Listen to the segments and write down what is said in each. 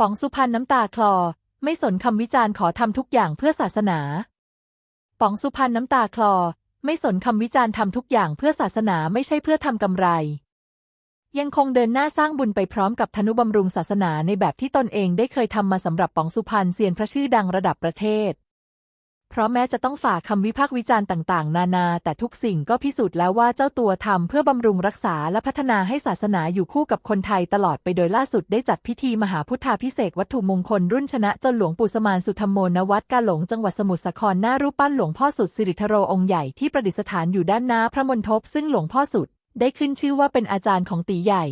ป๋องสุพรรณน้ำตาคลอ ไม่สนคำวิจารณ์ขอทำทุกอย่างเพื่อศาสนา ป๋องสุพรรณน้ำตาคลอ ไม่สนคำวิจารณ์ทำทุกอย่างเพื่อศาสนาไม่ใช่เพื่อทำกำไร ยังคงเดินหน้าสร้างบุญไปพร้อมกับธนุบำรุงศาสนาในแบบที่ตนเองได้เคยทำมาสำหรับป๋องสุพรรณเซียนพระชื่อดังระดับประเทศ เพราะแม้จะต้องฝ่าคำวิพากษ์วิจารณ์ต่างๆ นานา แต่ทุกสิ่งก็พิสูจน์แล้วว่าเจ้าตัวทำเพื่อบำรุงรักษาและพัฒนาให้ศาสนาอยู่คู่กับคนไทยตลอดไปโดยล่าสุดได้จัดพิธีมหาพุทธาพิเศษวัตถุมงคลรุ่นชนะจนหลวงปู่สมานสุธรรมโมณวัดกาหลงจังหวัดสมุทรสาครหน้ารูปปั้นหลวงพ่อสุดสิริธโรองค์ใหญ่ที่ประดิษฐานอยู่ด้านหน้าพระมณฑปซึ่งหลวงพ่อสุดได้ขึ้นชื่อว่าเป็นอาจารย์ของตีใหญ่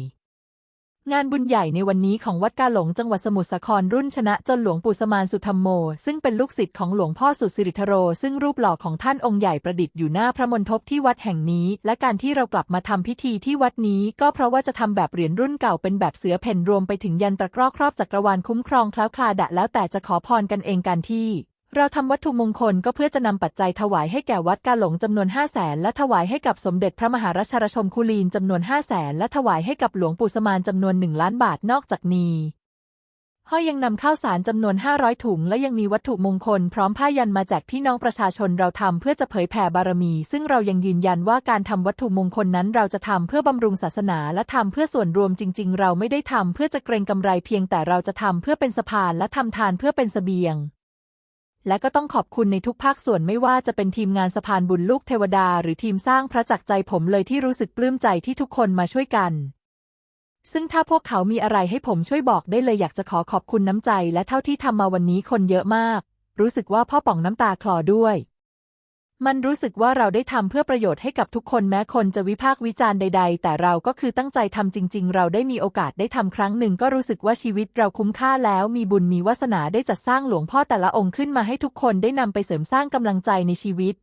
งานบุญใหญ่ในวันนี้ของวัดกาหลงจังหวัดสมุทรสาครรุ่นชนะจนหลวงปู่สมานสุธรรมโม ซึ่งเป็นลูกศิษย์ของหลวงพ่อสุสิริธโร ซึ่งรูปหล่อของท่านองค์ใหญ่ประดิษฐ์อยู่หน้าพระมณฑปที่วัดแห่งนี้ และการที่เรากลับมาทำพิธีที่วัดนี้ก็เพราะว่าจะทำแบบเหรียญรุ่นเก่าเป็นแบบเสือเพ่นรวมไปถึงยันตะกร้อครอบจักรวาลคุ้มครองคล้าวคลาดะแล้วแต่จะขอพรกันเองกันที่ เราทำวัตถุมงคลก็เพื่อจะนำปัจจัยถวายให้แก่วัดกาหลงจำนวน5 0 0แสนและถวายให้กับสมเด็จพระมหารัชรชมคุลีนจำนวน5 0 0แสนและถวายให้กับหลวงปู่สมานจำนวน1ล้านบาทนอกจากนี้ห้อยยังนำข้าวสารจำนวน 500 ถุง และยังมีวัตถุมงคลพร้อมผ้ายันมาแจกพี่น้องประชาชนเราทำเพื่อจะเผยแผ่บารมี ซึ่งเรายังยืนยันว่าการทำวัตถุมงคลนั้นเราจะทำเพื่อบำรุงศาสนาและทำเพื่อส่วนรวมจริง ๆ เราไม่ได้ทำเพื่อจะเกรงกำไรเพียงแต่เราจะทำเพื่อเป็นสะพานและทำทานเพื่อเป็นเสบียง และก็ต้องขอบคุณในทุกภาคส่วนไม่ว่าจะเป็นทีมงานสะพานบุญลูกเทวดา หรือทีมสร้างพระจักรใจผมเลยที่รู้สึกปลื้มใจที่ทุกคนมาช่วยกัน ซึ่งถ้าพวกเขามีอะไรให้ผมช่วยบอกได้เลยอยากจะขอขอบคุณน้ำใจ และเท่าที่ทำมาวันนี้คนเยอะมาก รู้สึกว่าพ่อป่องน้ำตาคลอด้วย มันรู้สึกว่าเราได้ทำเพื่อประโยชน์ให้กับทุกคนแม้คนจะวิพากษ์วิจารณ์ใด ๆ แต่เราก็คือตั้งใจทำจริง ๆ เราได้มีโอกาสได้ทำครั้งหนึ่งก็รู้สึกว่าชีวิตเราคุ้มค่าแล้วมีบุญมีวาสนาได้จัดสร้างหลวงพ่อแต่ละองค์ขึ้นมาให้ทุกคนได้นำไปเสริมสร้างกำลังใจในชีวิต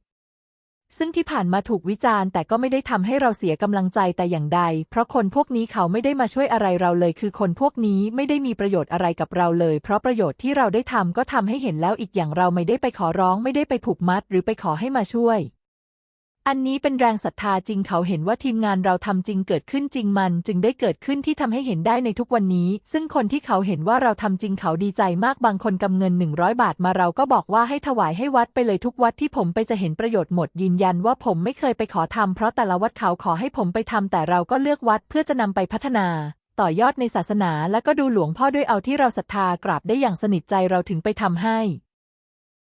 ซึ่งที่ผ่านมาถูกวิจารณ์แต่ก็ไม่ได้ทำให้เราเสียกำลังใจแต่อย่างใด เพราะคนพวกนี้เขาไม่ได้มาช่วยอะไรเราเลย คือคนพวกนี้ไม่ได้มีประโยชน์อะไรกับเราเลย เพราะประโยชน์ที่เราได้ทำก็ทำให้เห็นแล้วอีกอย่างเราไม่ได้ไปขอร้องไม่ได้ไปผูกมัด หรือไปขอให้มาช่วย อันนี้เป็นแรงศรัทธาจริงเขาเห็นว่าทีมงานเราทำจริงเกิดขึ้นจริงมัน จึงได้เกิดขึ้นที่ทำให้เห็นได้ในทุกวันนี้ ซึ่งคนที่เขาเห็นว่าเราทำจริงเขาดีใจมากบางคนกำเงิน 100 บาทมาเราก็บอกว่าให้ถวายให้วัดไปเลยทุกวัดที่ผมไปจะเห็นประโยชน์หมดยืนยันว่าผมไม่เคยไปขอทำเพราะแต่ละวัดเขาขอให้ผมไปทำแต่เราก็เลือกวัดเพื่อจะนำไปพัฒนาต่อยอดในศาสนาและก็ดูหลวงพ่อด้วยเอาที่เราศรัทธากราบได้อย่างสนิทใจเราถึงไปทำให้